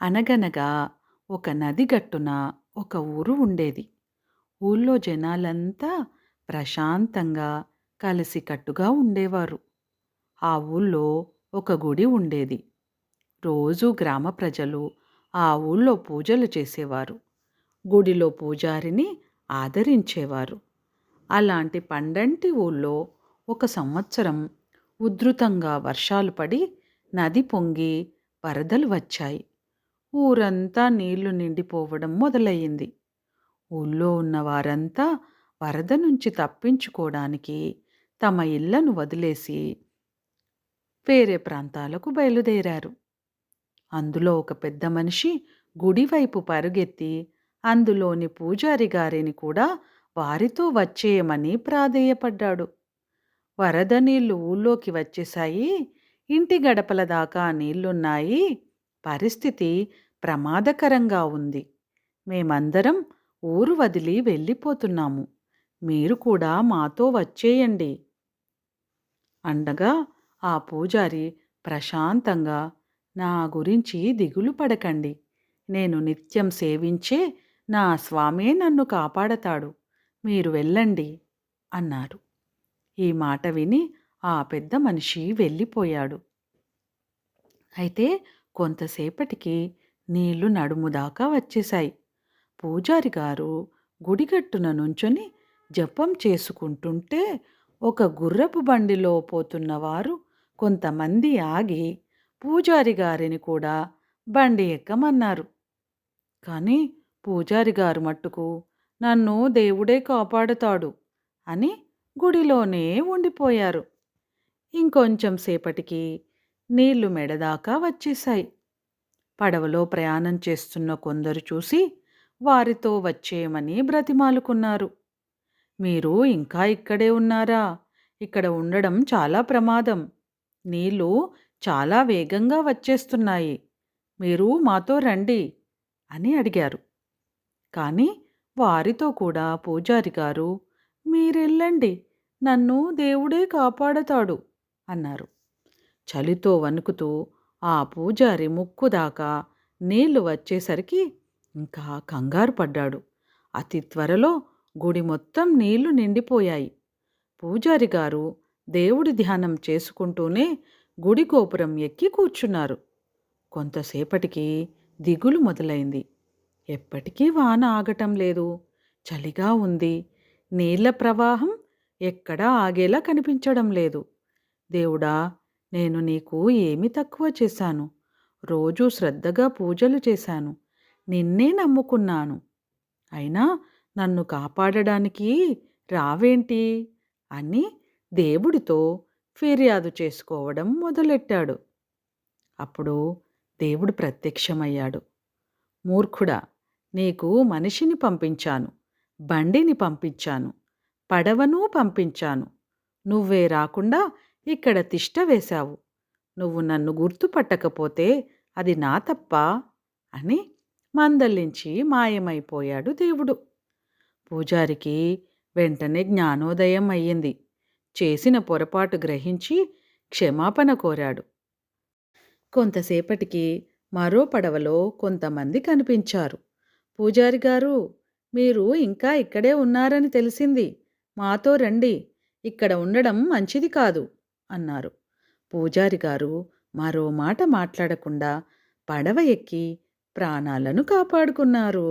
అనగనగా ఒక నది గట్టున ఒక ఊరు ఉండేది. ఊళ్ళో జనాలంతా ప్రశాంతంగా కలిసికట్టుగా ఉండేవారు. ఆ ఊళ్ళో ఒక గుడి ఉండేది. రోజూ గ్రామ ప్రజలు ఆ ఊళ్ళో పూజలు చేసేవారు. గుడిలో పూజారిని ఆదరించేవారు. అలాంటి పండంటి ఊళ్ళో ఒక సంవత్సరం ఉధృతంగా వర్షాలు పడి నది పొంగి వరదలు వచ్చాయి. ఊరంతా నీళ్ళు నిండిపోవడం మొదలయ్యింది. ఊళ్ళో ఉన్న వారంతా వరద నుంచి తప్పించుకోవడానికి తమ ఇళ్ళను వదిలేసి వేరే ప్రాంతాలకు బయలుదేరారు. అందులో ఒక పెద్ద మనిషి గుడివైపు పరుగెత్తి అందులోని పూజారి గారిని కూడా వారితో వచ్చేయమని ప్రాధేయపడ్డాడు. వరద నీళ్ళు ఊళ్ళోకి వచ్చేశాయి ఇంటి గడపల దాకా నీళ్ళున్నాయి పరిస్థితి ప్రమాదకరంగా ఉంది. మేమందరం ఊరు వదిలి వెళ్ళిపోతున్నాము. మీరు కూడా మాతో వచ్చేయండి. అండగా ఆ పూజారి ప్రశాంతంగా నా గురించి దిగులు పడకండి. నేను నిత్యం సేవించే నా స్వామే నన్ను కాపాడతాడు. మీరు వెళ్ళండి అన్నారు ఈ మాట విని ఆ పెద్ద మనిషి వెళ్ళిపోయాడు. అయితే కొంతసేపటికి నీళ్ళు నడుము దాకా వచ్చేశాయి. పూజారి గారు గుడిగట్టున నుంచొని జపం చేసుకుంటుంటే ఒక గుర్రపు బండిలో పోతున్నవారు కొంతమంది ఆగి పూజారి గారిని కూడా బండి ఎక్కమన్నారు. కానీ పూజారి గారు మట్టుకు నన్ను దేవుడే కాపాడుతాడు అని గుడిలోనే ఉండిపోయారు. ఇంకొంచెం సేపటికి నీళ్ళు మెడదాకా వచ్చేశాయి. పడవలో ప్రయాణం చేస్తున్న కొందరు చూసి వారితో వచ్చేయమని బ్రతిమాలుకున్నారు. మీరు ఇంకా ఇక్కడే ఉన్నారా? ఇక్కడ ఉండడం చాలా ప్రమాదం. నీళ్ళు చాలా వేగంగా వచ్చేస్తున్నాయి. మీరు మాతో రండి అని అడిగారు. కానీ వారితో కూడా పూజారి గారు మీరెళ్ళండి నన్ను దేవుడే కాపాడతాడు అన్నారు. చలితో వణుకుతూ ఆ పూజారి ముక్కు దాకా నీళ్ళు వచ్చేసరికి ఇంకా కంగారు పడ్డాడు. అతి త్వరలో గుడి మొత్తం నీళ్ళు నిండిపోయాయి. పూజారి గారు దేవుడి ధ్యానం చేసుకుంటూనే గుడి గోపురం ఎక్కి కూర్చున్నారు. కొంతసేపటికి దిగులు మొదలైంది. ఎప్పటికీ వాన ఆగటం లేదు. చలిగా ఉంది. నీళ్ళ ప్రవాహం ఎక్కడా ఆగేలా కనిపించడం లేదు. దేవుడా నేను నీకు ఏమి తక్కువ చేశాను? రోజూ శ్రద్ధగా పూజలు చేశాను. నిన్నే నమ్ముకున్నాను. అయినా నన్ను కాపాడడానికి రావేంటి? అని దేవుడితో ఫిర్యాదు చేసుకోవడం మొదలెట్టాడు. అప్పుడు దేవుడు ప్రత్యక్షమయ్యాడు. మూర్ఖుడా నీకు మనిషిని పంపించాను. బండిని పంపించాను. పడవను పంపించాను. నువ్వే రాకుండా ఇక్కడ తిష్ట వేశావు. నువ్వు నన్ను గుర్తుపట్టకపోతే అది నా తప్ప అని మందలించి మాయమైపోయాడు దేవుడు. పూజారికి వెంటనే జ్ఞానోదయం అయ్యింది. చేసిన పొరపాటు గ్రహించి క్షమాపణ కోరాడు. కొంతసేపటికి మరో పడవలో కొంతమంది కనిపించారు. పూజారి గారు మీరు ఇంకా ఇక్కడే ఉన్నారని తెలిసింది. మాతో రండి. ఇక్కడ ఉండడం మంచిది కాదు. అన్నారు. పూజారి గారు మరో మాట మాట్లాడకుండా పడవ ఎక్కి ప్రాణాలను కాపాడుకున్నారు.